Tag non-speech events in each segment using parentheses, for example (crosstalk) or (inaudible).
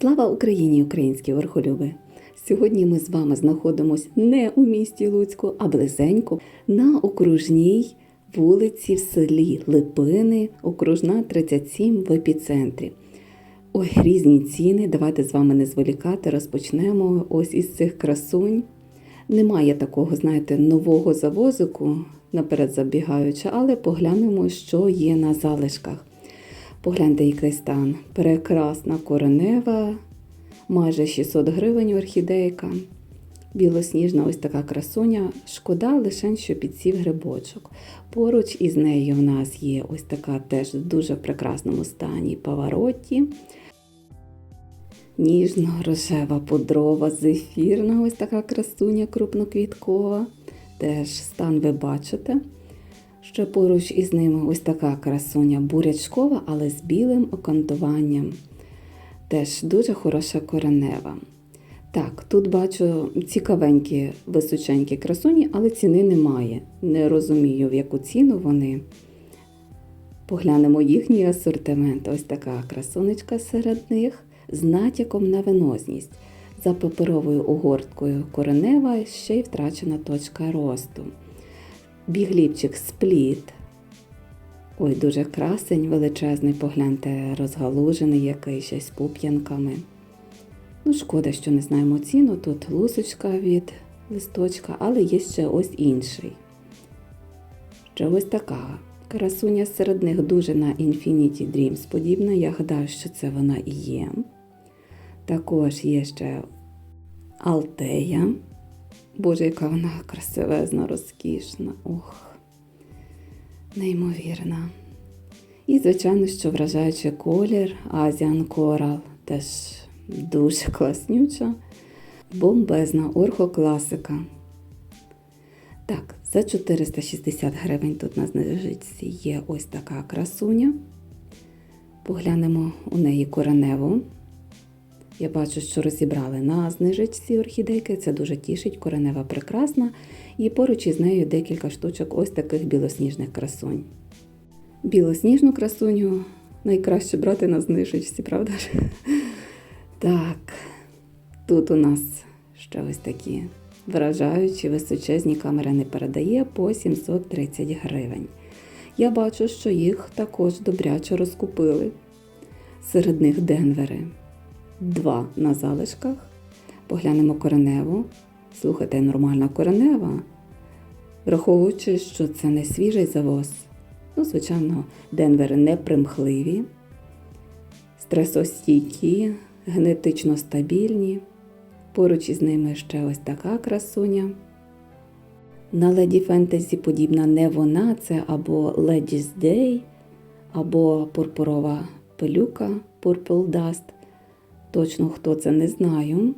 Слава Україні, українські верхолюби! Сьогодні ми з вами знаходимося не у місті Луцьку, а близенько на окружній вулиці в селі Липини, окружна 37 в епіцентрі. Ой, різні ціни. Давайте з вами не зволікати. Розпочнемо ось із цих красунь. Немає такого, знаєте, нового завозику, наперед забігаючи, але поглянемо, що є на залишках. Погляньте, який стан. Прекрасна коренева, майже 600 гривень орхідейка. Білосніжна ось така красуня. Шкода лише, що підсів грибочок. Поруч із нею в нас є ось така теж в дуже прекрасному стані паваротті. Ніжно-рожева пудрова, зефірна, ось така красуня крупноквіткова. Теж стан ви бачите. Ще поруч із ними ось така красуня бурячкова, але з білим окантуванням. Теж дуже хороша коренева. Так, тут бачу цікавенькі височенькі красуні, але ціни немає. Не розумію, в яку ціну вони. Поглянемо їхній асортимент. Ось така красунечка серед них з натяком на венозність. За паперовою огорткою коренева ще й втрачена точка росту. Бігліпчик спліт. Ой, дуже красень, величезний, погляньте, розгалужений який ще пуп'янками. Ну, шкода, що не знаємо ціну. Тут лусочка від листочка, але є ще ось інший. Ще ось така. Красуня серед них дуже на Infinity Dreams подібна. Я гадаю, що це вона і є. Також є ще Алтея. Боже, яка вона красивезна, розкішна. Ох, неймовірна. І, звичайно, що вражаючий колір Asian Coral теж дуже класнюча, бомбезна орхокласика. Так, за 460 гривень тут на знижці є ось така красуня. Поглянемо у неї кореневу. Я бачу, що розібрали на знижечці орхідейки. Це дуже тішить, коренева прекрасна. І поруч із нею декілька штучок ось таких білосніжних красунь. Білосніжну красуню найкраще брати на знижечці, правда ж? Так, тут у нас ще ось такі вражаючі, височезні камера не передає по 730 гривень. Я бачу, що їх також добряче розкупили. Серед них денвери два на залишках. Поглянемо кореневу. Слухайте, нормальна коренева. Враховуючи, що це не свіжий завоз. Ну, звичайно, денвери не примхливі, стресостійкі, генетично стабільні. Поруч із ними ще ось така красуня. На леді фентезі подібна не вона, це або Ladies Day, або пурпурова пилюка Purple Dust. Точно хто це не знаю.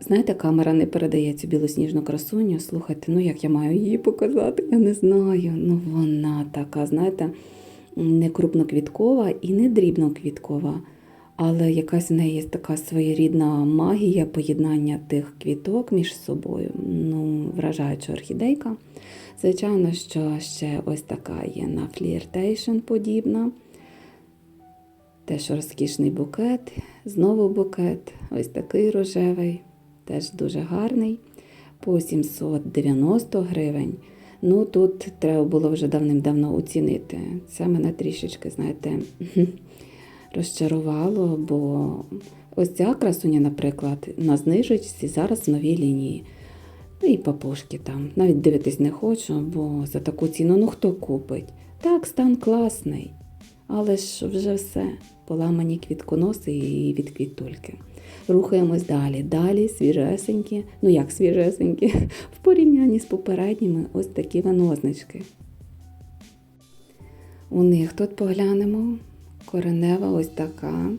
Знаєте, камера не передає цю білосніжну красуню. Слухайте, ну як я маю її показати, я не знаю. Ну вона така, знаєте, не крупноквіткова і не дрібноквіткова. Але якась в неї є така своєрідна магія поєднання тих квіток між собою. Ну, вражаюча орхідейка. Звичайно, що ще ось така є на фліртейшн подібна. Теж розкішний букет, знову букет, ось такий рожевий, теж дуже гарний. По 790 гривень. Ну, тут треба було вже давним-давно оцінити. Це мене трішечки, знаєте, (laughs) розчарувало, бо ось ця красуня, наприклад, на знижечці зараз в новій лінії. Ну і папушки там. Навіть дивитись не хочу, бо за таку ціну ну хто купить? Так, стан класний. Але ж вже все, поламані квітконоси і від квітульки. Рухаємось далі. Далі свіжесенькі, ну як свіжесенькі, (laughs) в порівнянні з попередніми ось такі венознички. У них тут поглянемо. Коренева ось така.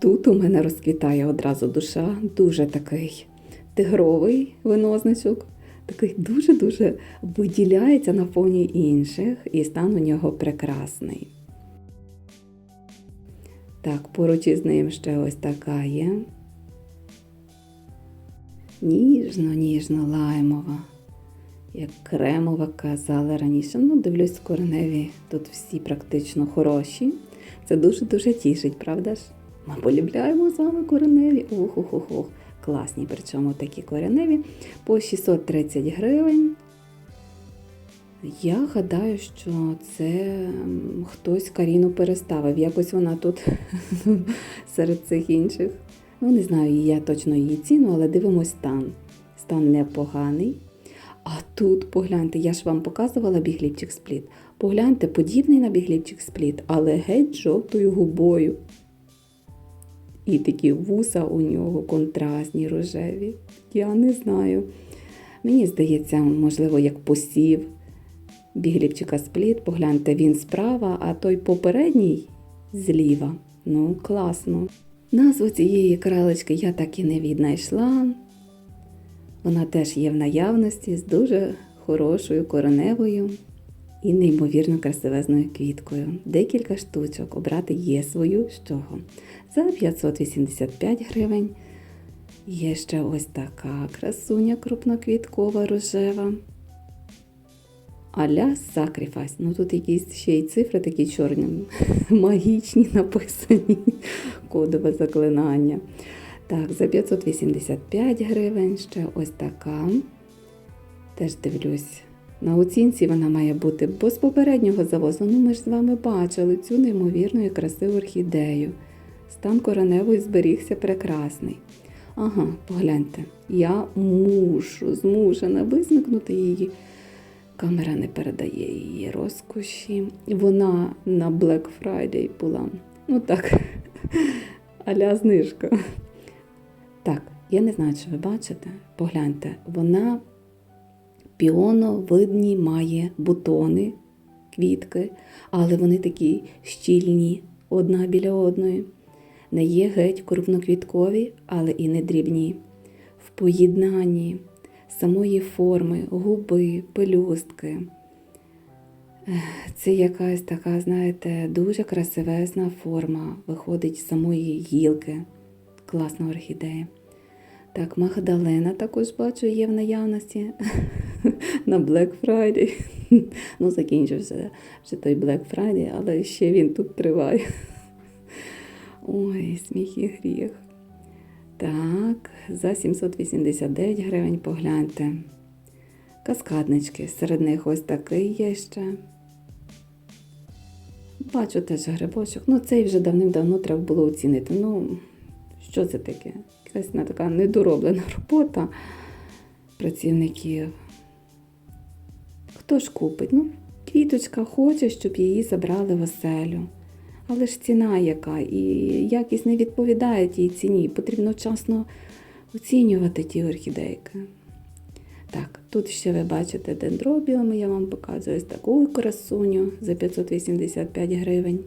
Тут у мене розквітає одразу душа, дуже такий тигровий винозничок. Такий дуже-дуже виділяється на фоні інших, і стан у нього прекрасний. Так, поруч із ним ще ось така є. Ніжно-ніжно лаймова, як кремова казали раніше. Ну, дивлюсь, кореневі тут всі практично хороші. Це дуже-дуже тішить, правда ж? Ми полюбляємо з вами кореневі. Ох, ох, ох, ох. Класні, причому такі кореневі по 630 гривень. Я гадаю, що це хтось Каріну переставив. Якось вона тут (laughs) серед цих інших. Ну, не знаю, я точно її ціну, але дивимось стан. Стан непоганий. А тут погляньте, я ж вам показувала бігліпчик спліт. Погляньте, подібний на бігліпчик спліт, але геть жовтою губою. І такі вуса у нього контрастні, рожеві. Я не знаю. Мені здається, можливо, як посів бігліпчика спліт. Погляньте, він справа, а той попередній зліва. Ну, класно. Назву цієї кралечки я так і не віднайшла. Вона теж є в наявності з дуже хорошою короневою і неймовірно красивезною квіткою. Декілька штучок обрати є свою з чого. За 585 гривень. Є ще ось така красуня крупноквіткова рожева. Аля Sacrifice. Ну тут якісь ще й цифри такі чорні, (laughs) магічні написані. (laughs) Кодове заклинання. Так, за 585 гривень ще ось така. Теж дивлюсь. На оцінці вона має бути, бо з попереднього завозу, ну ми ж з вами бачили цю неймовірну і красиву орхідею. Стан кореневої зберігся прекрасний. Ага, погляньте, я мушу, змушена висмикнути її. Камера не передає її розкоші. Вона на Black Friday була. Ну так, (laughs) аля знижка. Так, я не знаю, чи ви бачите. Погляньте, вона піоновидні має бутони, квітки, але вони такі щільні, одна біля одної. Не є геть крупноквіткові, але і не дрібні. В поєднанні самої форми, губи, пелюстки. Це якась така, знаєте, дуже красивезна форма виходить з самої гілки. Класна орхідея. Так, Магдалена також бачу є в наявності (laughs) на Black Friday. (laughs) Ну, закінчився вже той Black Friday, але ще він тут триває. (laughs) Ой, сміх і гріх. Так, за 789 гривень погляньте. Каскаднички, серед них ось такий є ще. Бачу теж грибочок. Ну, цей вже давним-давно треба було оцінити. Ну, що це таке? Якась така недороблена робота працівників. Хто ж купить? Ну, квіточка хоче, щоб її забрали в оселю. Але ж ціна яка, і якість не відповідає тій ціні. Потрібно вчасно оцінювати ті орхідейки. Так, тут ще ви бачите дендробіуми, я вам показую ось таку красуню за 585 гривень.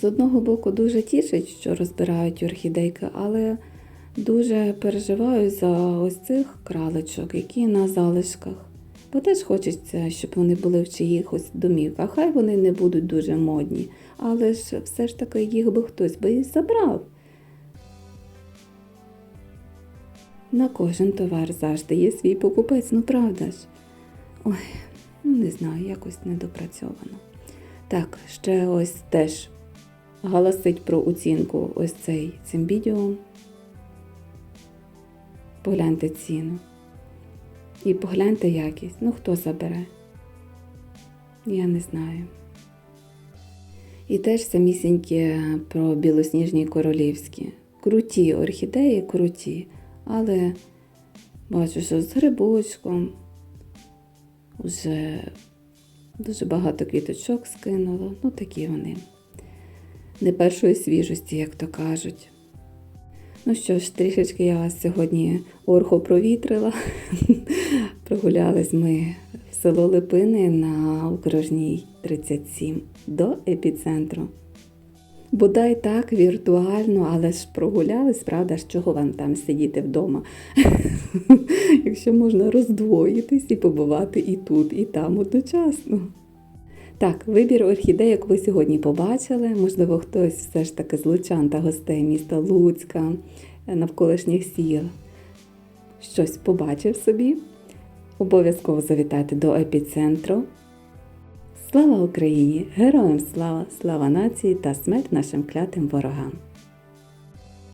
З одного боку дуже тішить, що розбирають орхідейки, але дуже переживаю за ось цих кралечок, які на залишках. Бо теж хочеться, щоб вони були в чиїхось домівках. Хай вони не будуть дуже модні, але ж все ж таки їх би хтось би і забрав. На кожен товар завжди є свій покупець, ну правда ж? Ой, ну не знаю, якось недопрацьовано. Так, ще ось теж галасить про оцінку ось цей цимбідіум. Погляньте ціну. І погляньте якість. Ну хто забере? Я не знаю. І теж самісінькі про білосніжні королівські. Круті орхідеї, круті, але бачу, що з грибочком вже дуже багато квіточок скинуло. Ну, такі вони. Не першої свіжості, як то кажуть. Ну що ж, трішечки я вас сьогодні орхо провітрила. (laughs) Прогулялись ми в село Липини на окружній 37 до епіцентру. Бодай так віртуально, але ж прогулялись, правда, з чого вам там сидіти вдома? (laughs) Якщо можна роздвоїтись і побувати і тут, і там одночасно. Так, вибір орхідей, як ви сьогодні побачили, можливо, хтось все ж таки з лучан та гостей міста Луцька, навколишніх сіл щось побачив собі. Обов'язково завітайте до епіцентру. Слава Україні! Героям слава! Слава нації та смерть нашим клятим ворогам!